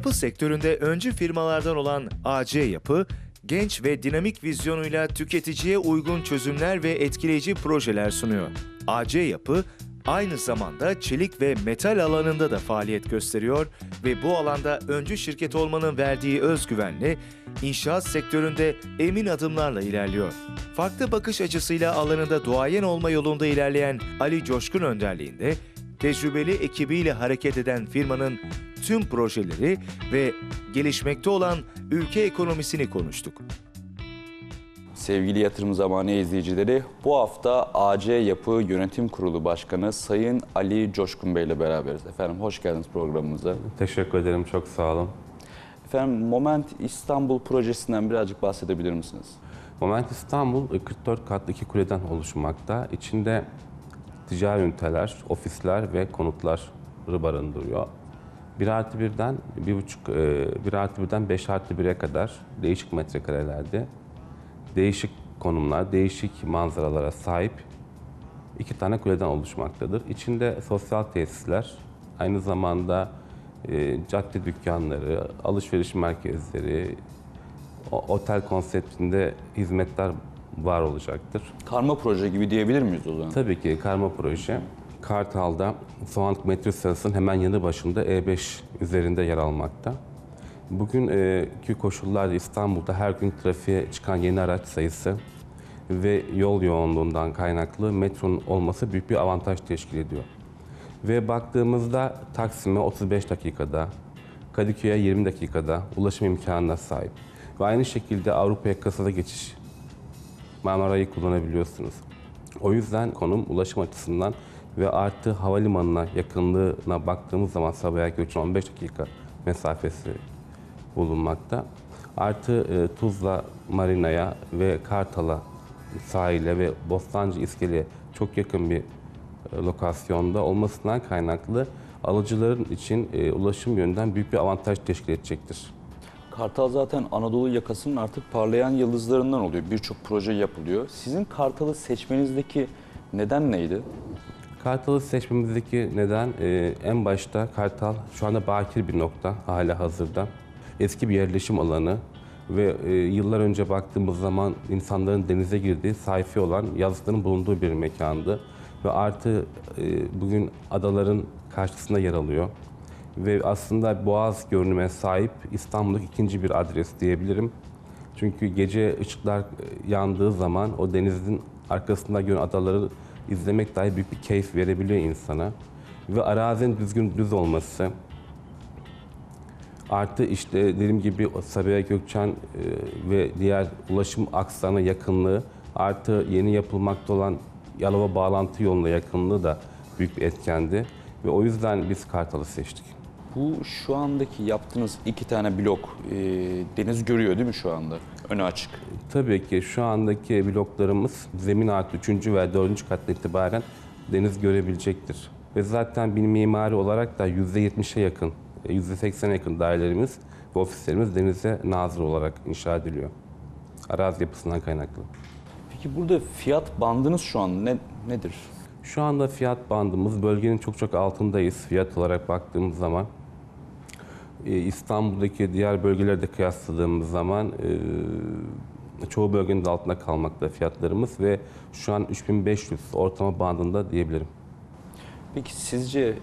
Yapı sektöründe öncü firmalardan olan AC Yapı, genç ve dinamik vizyonuyla tüketiciye uygun çözümler ve etkileyici projeler sunuyor. AC Yapı, aynı zamanda çelik ve metal alanında da faaliyet gösteriyor ve bu alanda öncü şirket olmanın verdiği özgüvenle inşaat sektöründe emin adımlarla ilerliyor. Farklı bakış açısıyla alanında duayen olma yolunda ilerleyen Ali Coşkun önderliğinde tecrübeli ekibiyle hareket eden firmanın tüm projeleri ve gelişmekte olan ülke ekonomisini konuştuk. Sevgili Yatırım Zamanı izleyicileri, bu hafta AC Yapı Yönetim Kurulu Başkanı Sayın Ali Coşkun Bey ile beraberiz. Efendim hoş geldiniz programımıza. Teşekkür ederim, çok sağ olun. Efendim Moment İstanbul projesinden birazcık bahsedebilir misiniz? Moment İstanbul 44 katlı iki kuleden oluşmakta. İçinde ticari üniteler, ofisler ve konutları barındırıyor. 1 artı 1'den 1,5, 1 artı 1'den 5 artı 1'e kadar değişik metrekarelerde, değişik konumlar, değişik manzaralara sahip iki tane kuleden oluşmaktadır. İçinde sosyal tesisler, aynı zamanda e, cadde dükkanları, alışveriş merkezleri, o- otel konseptinde hizmetler var olacaktır. Karma proje gibi diyebilir miyiz o zaman? Tabii ki karma proje. Kartal'da Soğanlık metro sırasının hemen yanı başında E5 üzerinde yer almakta. Bugünkü koşullarda İstanbul'da her gün trafiğe çıkan yeni araç sayısı ve yol yoğunluğundan kaynaklı metronun olması büyük bir avantaj teşkil ediyor. Ve baktığımızda Taksim'e 35 dakikada, Kadıköy'e 20 dakikada ulaşım imkanına sahip. Ve aynı şekilde Avrupa yakasına geçiş Marmara'yı kullanabiliyorsunuz. O yüzden konum ulaşım açısından ve artı havalimanına yakınlığına baktığımız zaman Sabiha Gökçen 15 dakika mesafesi bulunmakta. Artı e, Tuzla Marina'ya ve Kartal'a sahile ve Bostancı İskele'ye çok yakın bir e, lokasyonda olmasından kaynaklı alıcıların için e, ulaşım yönünden büyük bir avantaj teşkil edecektir. Kartal zaten Anadolu yakasının artık parlayan yıldızlarından oluyor. Birçok proje yapılıyor. Sizin Kartal'ı seçmenizdeki neden neydi? Kartal'ı seçmemizdeki neden e, en başta Kartal şu anda bakir bir nokta hala hazırda. Eski bir yerleşim alanı ve e, yıllar önce baktığımız zaman insanların denize girdiği, sayfi olan yazlıkların bulunduğu bir mekandı. Ve artı e, bugün adaların karşısında yer alıyor. Ve aslında boğaz görünüme sahip İstanbul'daki ikinci bir adres diyebilirim. Çünkü gece ışıklar e, yandığı zaman o denizin arkasında görünen adaları izlemek dahi büyük bir keyif verebiliyor insana. Ve arazinin düzgün düz olması, artı işte dediğim gibi Sabiha Gökçen e, ve diğer ulaşım akslarına yakınlığı, artı yeni yapılmakta olan Yalova bağlantı yoluna yakınlığı da büyük bir etkendi. Ve o yüzden biz Kartal'ı seçtik. Bu şu andaki yaptığınız iki tane blok e, deniz görüyor değil mi şu anda? Önü açık. Tabii ki şu andaki bloklarımız zemin artı 3. ve 4. kattan itibaren deniz görebilecektir. Ve zaten bir mimari olarak da %70'e yakın, %80'e yakın dairelerimiz ve ofislerimiz denize nazır olarak inşa ediliyor. Arazi yapısından kaynaklı. Peki burada fiyat bandınız şu an ne, nedir? Şu anda fiyat bandımız bölgenin çok çok altındayız fiyat olarak baktığımız zaman. Ee, İstanbul'daki diğer bölgelerde kıyasladığımız zaman e, çoğu bölgenin de altında kalmakta fiyatlarımız ve şu an 3500 ortalama bandında diyebilirim. Peki sizce e,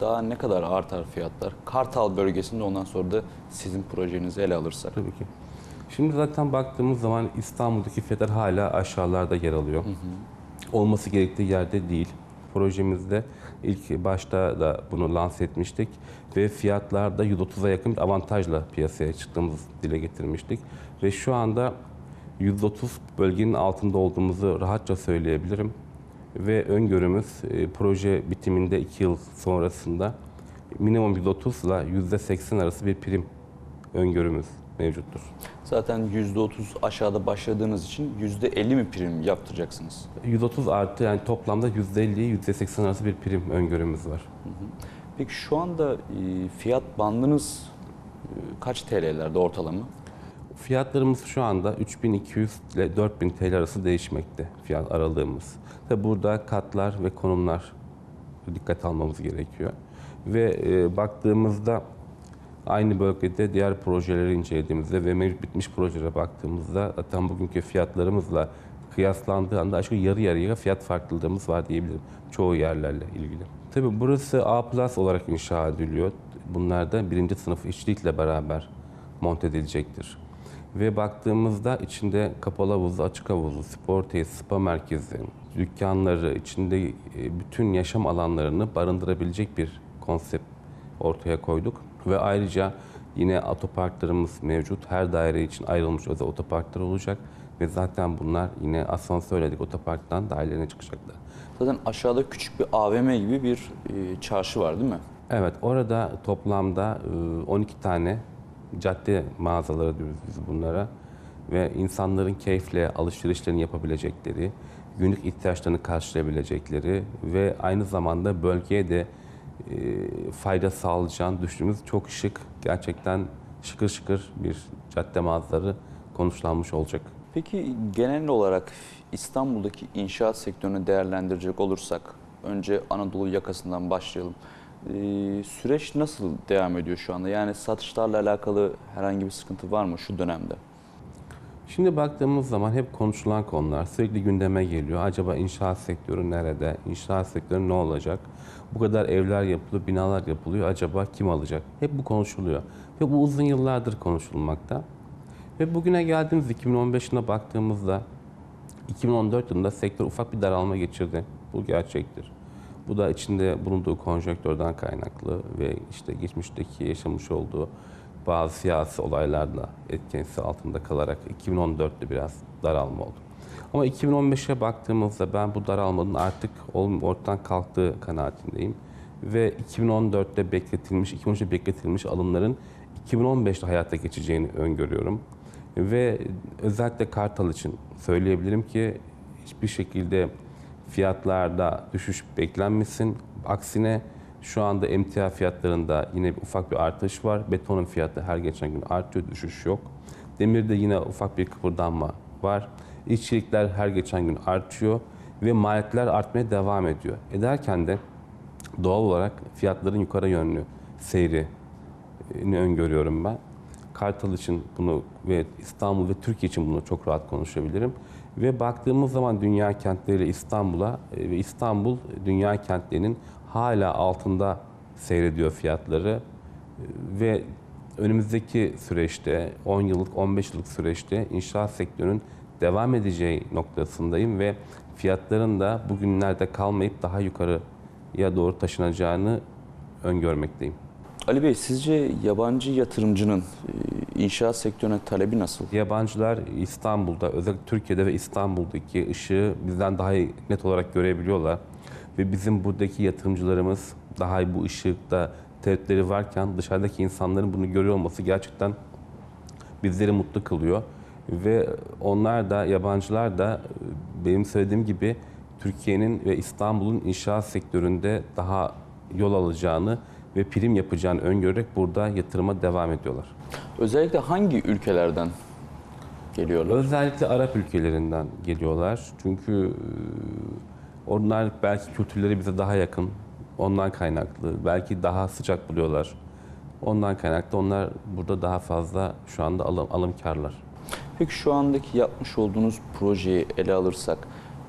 daha ne kadar artar fiyatlar? Kartal bölgesinde ondan sonra da sizin projenizi ele alırsak. Tabii ki. Şimdi zaten baktığımız zaman İstanbul'daki fiyatlar hala aşağılarda yer alıyor. Olması gerektiği yerde değil. Projemizde ilk başta da bunu lanse etmiştik ve fiyatlarda 130'a yakın bir avantajla piyasaya çıktığımızı dile getirmiştik. Ve şu anda 130 bölgenin altında olduğumuzu rahatça söyleyebilirim. Ve öngörümüz e, proje bitiminde 2 yıl sonrasında minimum 130 ile %80 arası bir prim öngörümüz mevcuttur. Zaten %30 aşağıda başladığınız için %50 mi prim yaptıracaksınız? 130 artı yani toplamda %50 %80 arası bir prim öngörümüz var. Peki şu anda e, fiyat bandınız e, kaç TL'lerde ortalama? Fiyatlarımız şu anda 3200 ile 4000 TL arası değişmekte fiyat aralığımız. Tabi burada katlar ve konumlar dikkat almamız gerekiyor. Ve e, baktığımızda Aynı bölgede diğer projeleri incelediğimizde ve mevcut bitmiş projelere baktığımızda zaten bugünkü fiyatlarımızla kıyaslandığı anda aşağı yarı yarıya fiyat farklılığımız var diyebilirim çoğu yerlerle ilgili. Tabii burası A plus olarak inşa ediliyor. Bunlar da birinci sınıf işçilikle beraber monte edilecektir. Ve baktığımızda içinde kapalı havuzlu, açık havuzlu, spor tesis, spa merkezi, dükkanları, içinde e, bütün yaşam alanlarını barındırabilecek bir konsept ortaya koyduk. Ve ayrıca yine otoparklarımız mevcut. Her daire için ayrılmış özel otoparklar olacak. Ve zaten bunlar yine asansörledik otoparktan dairelerine çıkacaklar. Zaten aşağıda küçük bir AVM gibi bir e, çarşı var değil mi? Evet, orada toplamda e, 12 tane cadde mağazaları diyoruz biz bunlara ve insanların keyifle alışverişlerini yapabilecekleri, günlük ihtiyaçlarını karşılayabilecekleri ve aynı zamanda bölgeye de fayda sağlayacağını düşündüğümüz çok şık, gerçekten şıkır şıkır bir cadde mağazaları konuşlanmış olacak. Peki genel olarak İstanbul'daki inşaat sektörünü değerlendirecek olursak önce Anadolu yakasından başlayalım. Ee, süreç nasıl devam ediyor şu anda? Yani satışlarla alakalı herhangi bir sıkıntı var mı şu dönemde? Şimdi baktığımız zaman hep konuşulan konular sürekli gündeme geliyor. Acaba inşaat sektörü nerede? İnşaat sektörü ne olacak? Bu kadar evler yapılıyor, binalar yapılıyor. Acaba kim alacak? Hep bu konuşuluyor. Ve bu uzun yıllardır konuşulmakta. Ve bugüne geldiğimiz 2015 yılına baktığımızda 2014 yılında sektör ufak bir daralma geçirdi. Bu gerçektir. Bu da içinde bulunduğu konjonktörden kaynaklı ve işte geçmişteki yaşamış olduğu bazı siyasi olaylarla etkisi altında kalarak 2014'te biraz daralma oldu. Ama 2015'e baktığımızda ben bu daralmanın artık ortadan kalktığı kanaatindeyim. Ve 2014'te bekletilmiş, 2013'te bekletilmiş alımların 2015'te hayata geçeceğini öngörüyorum. Ve özellikle Kartal için söyleyebilirim ki hiçbir şekilde fiyatlarda düşüş beklenmesin. Aksine şu anda emtia fiyatlarında yine ufak bir artış var. Betonun fiyatı her geçen gün artıyor, düşüş yok. Demirde yine ufak bir kıpırdanma var. İşçilikler her geçen gün artıyor ve maliyetler artmaya devam ediyor. Ederken de doğal olarak fiyatların yukarı yönlü seyri ni öngörüyorum ben. Kartal için bunu ve İstanbul ve Türkiye için bunu çok rahat konuşabilirim. Ve baktığımız zaman dünya kentleriyle İstanbul'a e, ve İstanbul dünya kentlerinin hala altında seyrediyor fiyatları. Ve önümüzdeki süreçte 10 yıllık 15 yıllık süreçte inşaat sektörünün devam edeceği noktasındayım ve fiyatların da bugünlerde kalmayıp daha yukarıya doğru taşınacağını öngörmekteyim. Ali Bey sizce yabancı yatırımcının e, inşaat sektörüne talebi nasıl? Yabancılar İstanbul'da, özellikle Türkiye'de ve İstanbul'daki ışığı bizden daha net olarak görebiliyorlar. Ve bizim buradaki yatırımcılarımız daha bu ışıkta tereddütleri varken dışarıdaki insanların bunu görüyor olması gerçekten bizleri mutlu kılıyor. Ve onlar da, yabancılar da e, benim söylediğim gibi Türkiye'nin ve İstanbul'un inşaat sektöründe daha yol alacağını ve prim yapacağını öngörerek burada yatırıma devam ediyorlar. Özellikle hangi ülkelerden geliyorlar? Özellikle Arap ülkelerinden geliyorlar. Çünkü e, onlar belki kültürleri bize daha yakın. Ondan kaynaklı. Belki daha sıcak buluyorlar. Ondan kaynaklı onlar burada daha fazla şu anda alım, alımkarlar. Peki şu andaki yapmış olduğunuz projeyi ele alırsak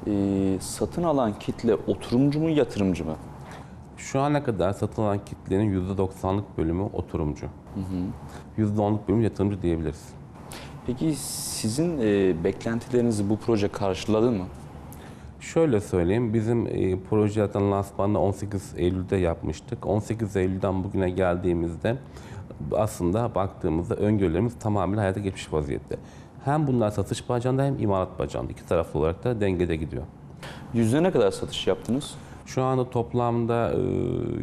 e, satın alan kitle oturumcu mu yatırımcı mı? Şu ana kadar satın alan kitlenin %90'lık bölümü oturumcu. %10'luk bölümü yatırımcı diyebiliriz. Peki sizin e, beklentilerinizi bu proje karşıladı mı? Şöyle söyleyeyim, bizim e, proje zaten lansmanını 18 Eylül'de yapmıştık. 18 Eylül'den bugüne geldiğimizde aslında baktığımızda öngörülerimiz tamamen hayata geçmiş vaziyette. Hem bunlar satış bacağında hem imalat bacağında. iki taraflı olarak da dengede gidiyor. Yüzde ne kadar satış yaptınız? Şu anda toplamda e,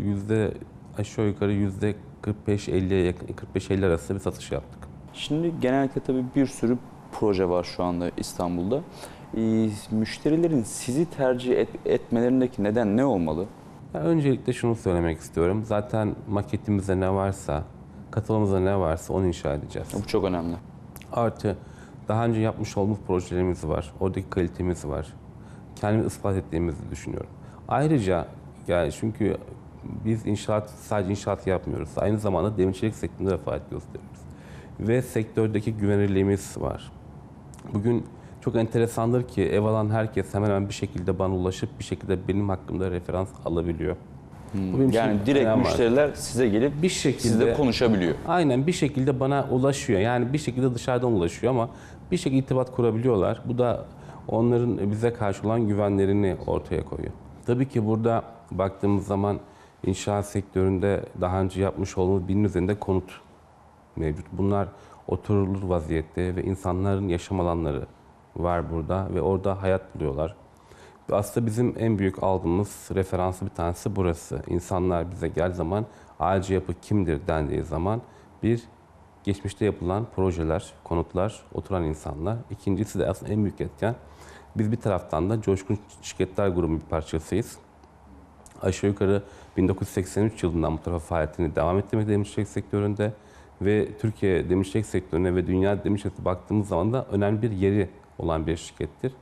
yüzde aşağı yukarı yüzde 45-50'ye yakın, 45-50 arası bir satış yaptık. Şimdi genellikle tabii bir sürü proje var şu anda İstanbul'da. E, müşterilerin sizi tercih et- etmelerindeki neden ne olmalı? Ya öncelikle şunu söylemek istiyorum. Zaten maketimizde ne varsa, katılımımızda ne varsa onu inşa edeceğiz. Bu çok önemli. Artı daha önce yapmış olduğumuz projelerimiz var. Oradaki kalitemiz var. Kendimizi ispat ettiğimizi düşünüyorum. Ayrıca yani çünkü biz inşaat sadece inşaat yapmıyoruz. Aynı zamanda demircilik sektöründe de faaliyet gösteriyoruz. Ve sektördeki güvenilirliğimiz var. Bugün çok enteresandır ki ev alan herkes hemen hemen bir şekilde bana ulaşıp bir şekilde benim hakkımda referans alabiliyor. Bu benim için Yani direkt önem var. müşteriler size gelip bir şekilde sizle konuşabiliyor. Aynen bir şekilde bana ulaşıyor. Yani bir şekilde dışarıdan ulaşıyor ama bir şekilde irtibat kurabiliyorlar. Bu da onların bize karşı olan güvenlerini ortaya koyuyor. Tabii ki burada baktığımız zaman inşaat sektöründe daha önce yapmış olduğumuz binin üzerinde konut mevcut. Bunlar oturulur vaziyette ve insanların yaşam alanları var burada ve orada hayat buluyorlar. Aslında bizim en büyük aldığımız referansı bir tanesi burası. İnsanlar bize gel zaman ağacı yapı kimdir dendiği zaman bir geçmişte yapılan projeler, konutlar, oturan insanlar. İkincisi de aslında en büyük etken biz bir taraftan da Coşkun Şirketler Grubu bir parçasıyız. Aşağı yukarı 1983 yılından bu tarafa faaliyetini devam ettirmekte demircilik sektöründe ve Türkiye demircilik sektörüne ve dünya demircilik baktığımız zaman da önemli bir yeri olan bir şirkettir.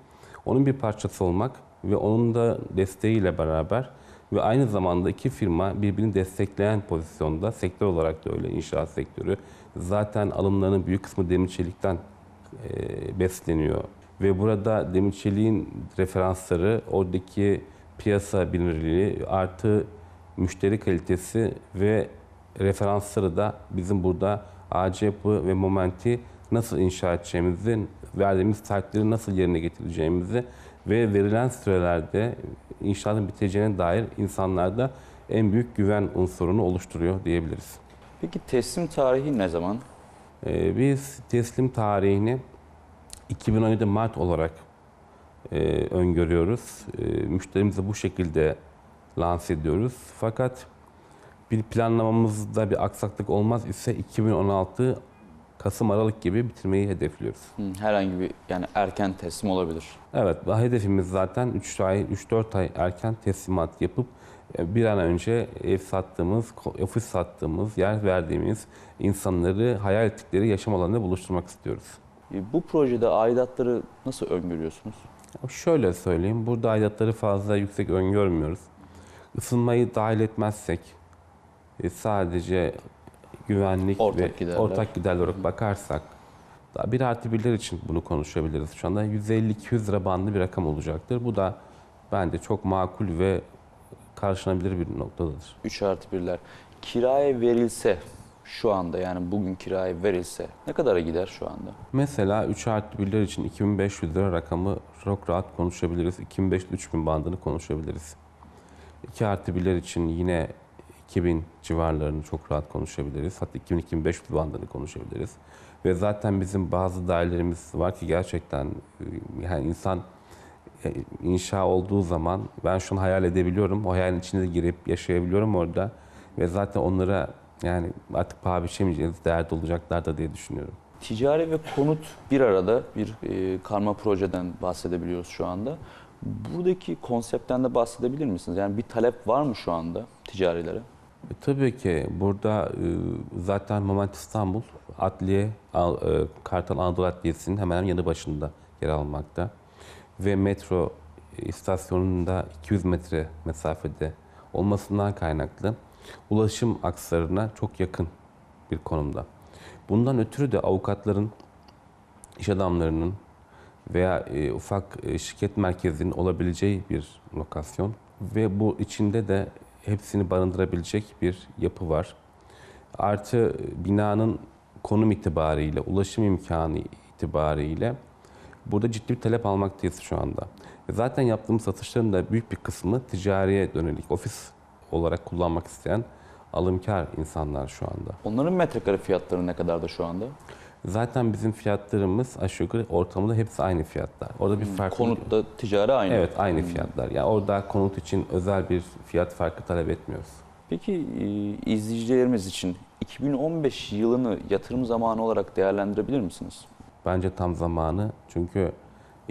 Onun bir parçası olmak ve onun da desteğiyle beraber ve aynı zamanda iki firma birbirini destekleyen pozisyonda sektör olarak da öyle inşaat sektörü. Zaten alımlarının büyük kısmı demir çelikten e, besleniyor. Ve burada demir çeliğin referansları, oradaki piyasa bilinirliği artı müşteri kalitesi ve referansları da bizim burada AC yapı ve momenti nasıl inşa edeceğimizi, verdiğimiz taahhütleri nasıl yerine getireceğimizi ve verilen sürelerde inşaatın biteceğine dair insanlarda en büyük güven unsurunu oluşturuyor diyebiliriz. Peki teslim tarihi ne zaman? Ee, biz teslim tarihini 2017 Mart olarak e, öngörüyoruz. E, müşterimize bu şekilde lanse ediyoruz. Fakat bir planlamamızda bir aksaklık olmaz ise 2016 Kasım Aralık gibi bitirmeyi hedefliyoruz. Herhangi bir yani erken teslim olabilir. Evet, hedefimiz zaten 3 ay, 3-4 ay erken teslimat yapıp e, bir an önce ev sattığımız, ofis sattığımız, yer verdiğimiz insanları hayal ettikleri yaşam alanında buluşturmak istiyoruz. E, Bu projede aidatları nasıl öngörüyorsunuz? Şöyle söyleyeyim, burada aidatları fazla yüksek öngörmüyoruz. Isınmayı dahil etmezsek, sadece güvenlik Ortak ve giderler. ortak giderler olarak bakarsak, daha bir artı birler için bunu konuşabiliriz. Şu anda 150-200 lira bandı bir rakam olacaktır. Bu da bence çok makul ve karşılanabilir bir noktadadır. 3 artı 1'ler. Kiraya verilse şu anda yani bugün kiraya verilse ne kadara gider şu anda? Mesela 3 artı birler için 2500 lira rakamı çok rahat konuşabiliriz. 2500-3000 bandını konuşabiliriz. 2 artı birler için yine 2000 civarlarını çok rahat konuşabiliriz. Hatta 2000-2500 bandını konuşabiliriz. Ve zaten bizim bazı dairelerimiz var ki gerçekten e, yani insan e, inşa olduğu zaman ben şunu hayal edebiliyorum. O hayalin içine girip yaşayabiliyorum orada. Ve zaten onlara yani artık paha biçemeyeceğiniz değerde olacaklar da diye düşünüyorum. Ticari ve konut bir arada bir e, karma projeden bahsedebiliyoruz şu anda. Buradaki konseptten de bahsedebilir misiniz? Yani bir talep var mı şu anda ticarilere? E, Tabii ki burada e, zaten Moment İstanbul Adliye, e, Kartal Anadolu Adliyesi'nin hemen yanı başında yer almakta. Ve metro istasyonunda 200 metre mesafede olmasından kaynaklı ulaşım akslarına çok yakın bir konumda. Bundan ötürü de avukatların, iş adamlarının veya e, ufak şirket merkezinin olabileceği bir lokasyon ve bu içinde de hepsini barındırabilecek bir yapı var. Artı binanın konum itibariyle, ulaşım imkanı itibariyle burada ciddi bir talep almaktayız şu anda. Zaten yaptığımız satışların da büyük bir kısmı ticariye dönelik, ofis olarak kullanmak isteyen alımkar insanlar şu anda. Onların metrekare fiyatları ne kadar da şu anda? Zaten bizim fiyatlarımız aşağı yukarı ortamında hepsi aynı fiyatlar. Orada bir fark Konutta ticari aynı. Evet aynı fiyatlar. Yani orada konut için özel bir fiyat farkı talep etmiyoruz. Peki e, izleyicilerimiz için 2015 yılını yatırım zamanı olarak değerlendirebilir misiniz? Bence tam zamanı. Çünkü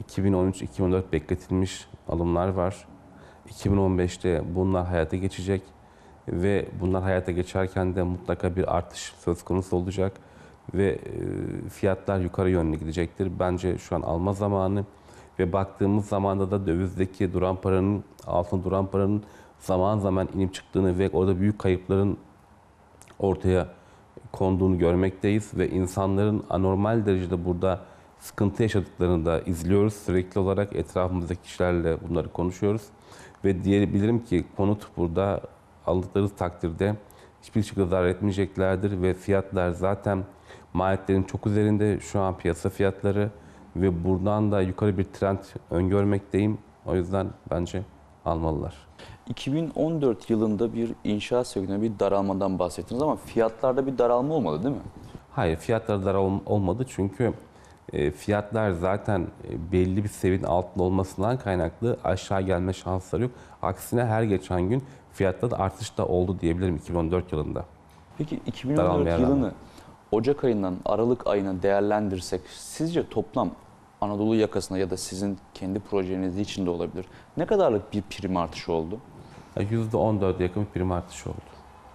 2013-2014 bekletilmiş alımlar var. 2015'te bunlar hayata geçecek ve bunlar hayata geçerken de mutlaka bir artış söz konusu olacak ve e, fiyatlar yukarı yönlü gidecektir. Bence şu an alma zamanı ve baktığımız zamanda da dövizdeki duran paranın, altın duran paranın zaman zaman inip çıktığını ve orada büyük kayıpların ortaya konduğunu görmekteyiz ve insanların anormal derecede burada sıkıntı yaşadıklarını da izliyoruz. Sürekli olarak etrafımızdaki kişilerle bunları konuşuyoruz. Ve diyebilirim ki konut burada aldıkları takdirde hiçbir şekilde zarar etmeyeceklerdir ve fiyatlar zaten maliyetlerin çok üzerinde şu an piyasa fiyatları ve buradan da yukarı bir trend öngörmekteyim. O yüzden bence almalılar. 2014 yılında bir inşaat sektöründe bir daralmadan bahsettiniz ama fiyatlarda bir daralma olmadı değil mi? Hayır fiyatlar dar ol- olmadı çünkü e, fiyatlar zaten e, belli bir seviyenin altında olmasından kaynaklı aşağı gelme şansları yok. Aksine her geçen gün fiyatta da artış da oldu diyebilirim 2014 yılında. Peki 2014 Daralmaya yılını rağmen. Ocak ayından Aralık ayına değerlendirsek sizce toplam Anadolu yakasında ya da sizin kendi projeniz için de olabilir. Ne kadarlık bir prim artışı oldu? Yani %14'e yakın bir prim artışı oldu.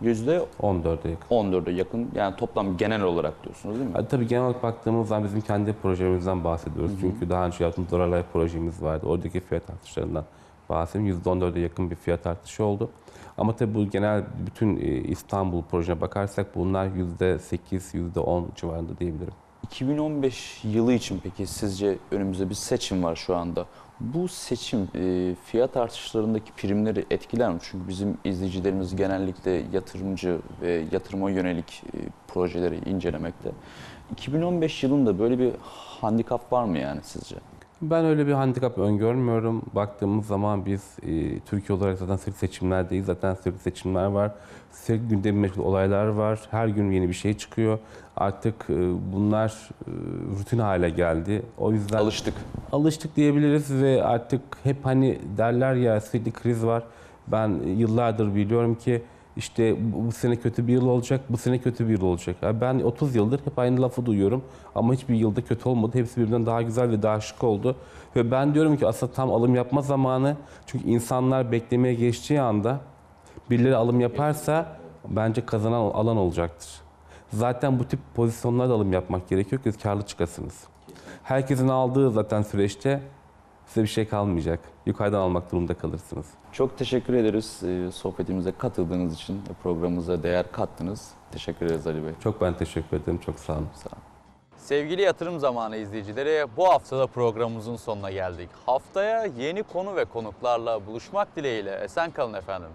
Yüzde 14'e yakın. 14'e yakın yani toplam genel olarak diyorsunuz değil mi? Yani tabii genel olarak baktığımız zaman bizim kendi projemizden bahsediyoruz. Çünkü daha önce yaptığımız Doralay projemiz vardı. Oradaki fiyat artışlarından bahsedeyim. %14'e yakın bir fiyat artışı oldu. Ama tabii bu genel bütün e, İstanbul projene bakarsak bunlar %8, %10 civarında diyebilirim. 2015 yılı için peki sizce önümüzde bir seçim var şu anda. Bu seçim e, fiyat artışlarındaki primleri etkiler mi? Çünkü bizim izleyicilerimiz genellikle yatırımcı ve yatırıma yönelik e, projeleri incelemekte. 2015 yılında böyle bir handikap var mı yani sizce? Ben öyle bir handikap öngörmüyorum. Baktığımız zaman biz e, Türkiye olarak zaten sürekli seçimlerdeyiz. Zaten sürekli seçimler var. Sürekli gündemi meşgul olaylar var. Her gün yeni bir şey çıkıyor. Artık e, bunlar e, rutin hale geldi. O yüzden Alıştık. alıştık diyebiliriz ve artık hep hani derler ya sürekli kriz var. Ben yıllardır biliyorum ki işte bu, bu sene kötü bir yıl olacak, bu sene kötü bir yıl olacak. Ya ben 30 yıldır hep aynı lafı duyuyorum ama hiçbir yılda kötü olmadı. Hepsi birbirinden daha güzel ve daha şık oldu. Ve ben diyorum ki aslında tam alım yapma zamanı. Çünkü insanlar beklemeye geçtiği anda birileri alım yaparsa bence kazanan alan olacaktır. Zaten bu tip pozisyonlarda alım yapmak gerekiyor ki karlı çıkasınız. Herkesin aldığı zaten süreçte size bir şey kalmayacak. Yukarıdan almak durumunda kalırsınız. Çok teşekkür ederiz e, sohbetimize katıldığınız için programımıza değer kattınız. Teşekkür ederiz Ali Bey. Çok ben teşekkür ederim. Çok sağ olun. Sağ olun. Sevgili yatırım zamanı izleyicileri bu haftada programımızın sonuna geldik. Haftaya yeni konu ve konuklarla buluşmak dileğiyle esen kalın efendim.